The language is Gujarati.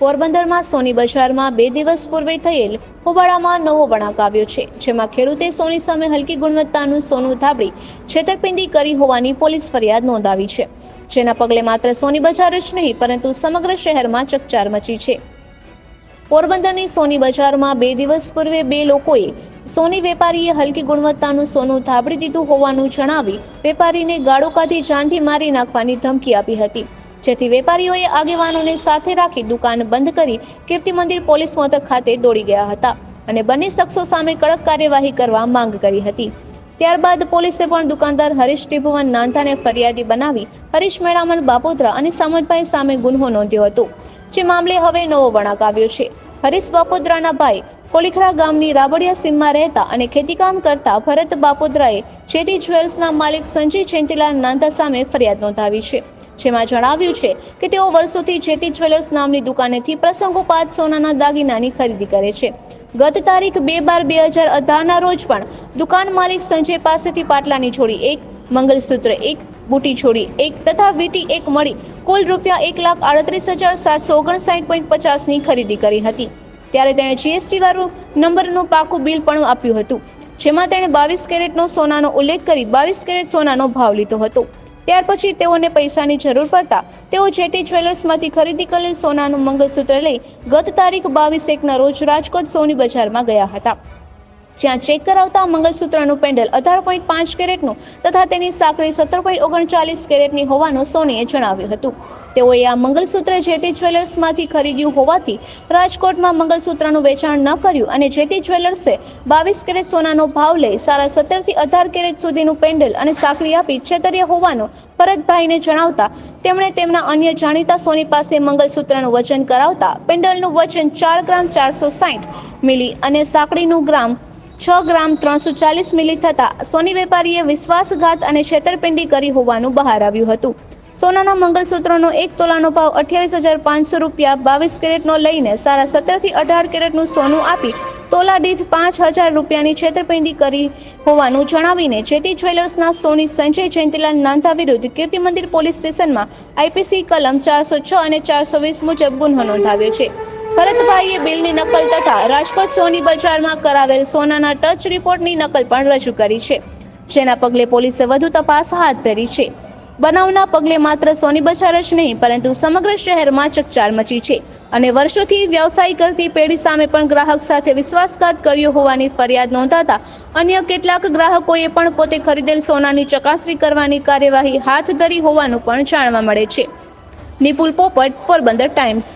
પોરબંદરમાં સોની બજારમાં બે દિવસ પૂર્વે થયેલ હોબાળામાં નવો વળાંક આવ્યો છે, જેમાં ખેડૂતે સોની સામે હલકી ગુણવત્તાનું સોનું ધાબળી છેતરપિંડી કરી હોવાની પોલીસ ફરિયાદ નોંધાવી છે. જેના પગલે માત્ર સોની બજાર જ નહીં, પરંતુ સમગ્ર શહેરમાં ચકચાર મચી છે. પોરબંદરની સોની બજારમાં બે દિવસ પૂર્વે બે લોકોએ સોની વેપારીએ હલકી ગુણવત્તાનું સોનું ધાબળી દીધું હોવાનું જણાવી વેપારીને ગાળો કાઢી જાનથી મારી નાખવાની ધમકી આપી હતી. જેથી વેપારીઓએ આગેવાનોને સાથે રાખી દુકાન બંધ કરી કીર્તિ મંદિર પોલીસ મથક ખાતે દોડી ગયા હતા અને બંને શખ્સો સામે કડક કાર્યવાહી કરવા માંગ કરી હતી. ત્યારબાદ પોલીસે પણ દુકાનદાર હરીશ ત્રિભુવન નાંધાને ફરિયાદી બનાવી હરીશ મેળામણ બાપોદરા અને સામતભાઈ સામે ગુન્હો નોંધ્યો હતો. જે મામલે હવે નવો વળાંક આવ્યો છે. હરીશ બાપોદરાના ભાઈ કોલીખડા ગામની રાબડિયા સીમમાં રહેતા અને ખેતીકામ કરતા ભરત બાપોદરાએ ચેતી જ્વેલ્સના માલિક સંજય ચેન્તીલાલ નાંધા સામે ફરિયાદ નોંધાવી છે. જેમાં જણાવ્યું છે કે તેઓ વર્ષોથી જેતી જ્વેલર્સ નામની દુકાનેથી પ્રસંગોપાત સોનાના દાગીનાની ખરીદી કરે છે. ગત તારીખ બે બાર બે હજાર અઢારના રોજ પણ દુકાન માલિક સંજય પાસેથી પાટલાની જોડી એક, મંગલસૂત્ર એક, બુટી છોડી એક તથા વીટી એક મળી કુલ રૂપિયા એક લાખ આડત્રીસ હજાર સાતસો ઓગણસાઠ પોઈન્ટ પચાસની ખરીદી કરી હતી. ત્યારે તેણે જીએસટી વાળું નંબરનું પાકું બિલ પણ આપ્યું હતું, જેમાં તેણે બાવીસ કેરેટનો સોનાનો ઉલ્લેખ કરી બાવીસ કેરેટ સોનાનો ભાવ લીધો હતો. ત્યાર પછી તેઓને પૈસાની જરૂર પડતા તેઓ જેટી જ્વેલર્સમાંથી ખરીદી કરેલ સોનાનું મંગળસૂત્ર લઈ ગત તારીખ બાવીસ એકના રોજ રાજકોટ સોની બજારમાં ગયા હતા. જ્યાં ચેક કરાવતા મંગળસૂત્રનું પેન્ડલ અઢાર પોઈન્ટ પાંચ કેરેટનું તથા તેની સાંકળી સત્તર પોઈન્ટ ઓગણચાલીસ કેરેટની હોવાનું સોનીએ જણાવ્યું હતું. તેઓએ આ મંગળસૂત્ર જેટી જ્વેલર્સમાંથી ખરીદ્યું હોવાથી રાજકોટમાં મંગળસૂત્રનું વેચાણ ન કર્યું અને જેટી જ્વેલર્સે બાવીસ કેરેટ સોનાનો ભાવ લઈ સારા સત્તરથી અઢાર કેરેટ સુધીનું પેન્ડલ અને સાંકળી આપી છેતર્યા હોવાનું ભરતભાઈને જણાવતા તેમણે તેમના અન્ય જાણીતા સોની પાસે મંગળસૂત્રનું વજન કરાવતા પેન્ડલનું વજન ચાર ગ્રામ ચારસો સાઠ મિલી અને સાંકળીનું ગ્રામ છ ગ્રામ ત્રણસો ચાલીસ મિલી થતાં સોની વેપારીએ વિશ્વાસઘાત અને છેતરપિંડી કરી હોવાનું બહાર આવ્યું હતું. સોનાના મંગળસૂત્રનો એક તોલાનો ભાવ અઠ્યાવીસ હજાર પાંચસો રૂપિયા, બાવીસ કેરેટનો લઈને સારા સત્તરથી અઢાર કેરેટનું સોનું આપી તોલા દીઠ પાંચ હજાર રૂપિયાની છેતરપિંડી કરી હોવાનું જણાવીને જેટી જ્વેલર્સના સોની સંજય જયંતિલાલ નાંધા વિરુદ્ધ કીર્તિ મંદિર પોલીસ સ્ટેશનમાં આઈપીસી કલમ ચારસો છ અને ચારસો વીસ મુજબ ગુન્હો નોંધાવ્યો છે. ભરતભાઈએ બિલની નકલ તથા રાજકોટ સોની બજારમાં કરાવેલ સોનાના ટચ રિપોર્ટની નકલ પણ રજૂ કરી છે. જેના પગલે પોલીસે વધુ તપાસ હાથ ધરી છે. બનાવના પગલે માત્ર સોની બજાર જ નહીં, પરંતુ સમગ્ર શહેરમાં ચકચાર મચી છે અને વર્ષોથી વ્યવસાય કરતી પેઢી સામે પણ ગ્રાહક સાથે વિશ્વાસઘાત કર્યો હોવાની ફરિયાદ નોંધાતા અન્ય કેટલાક ગ્રાહકોએ પણ પોતે ખરીદેલ સોનાની ચકાસણી કરવાની કાર્યવાહી હાથ ધરી હોવાનું પણ જાણવા મળે છે. નિપુલ પોપટ, પોરબંદર ટાઈમ્સ.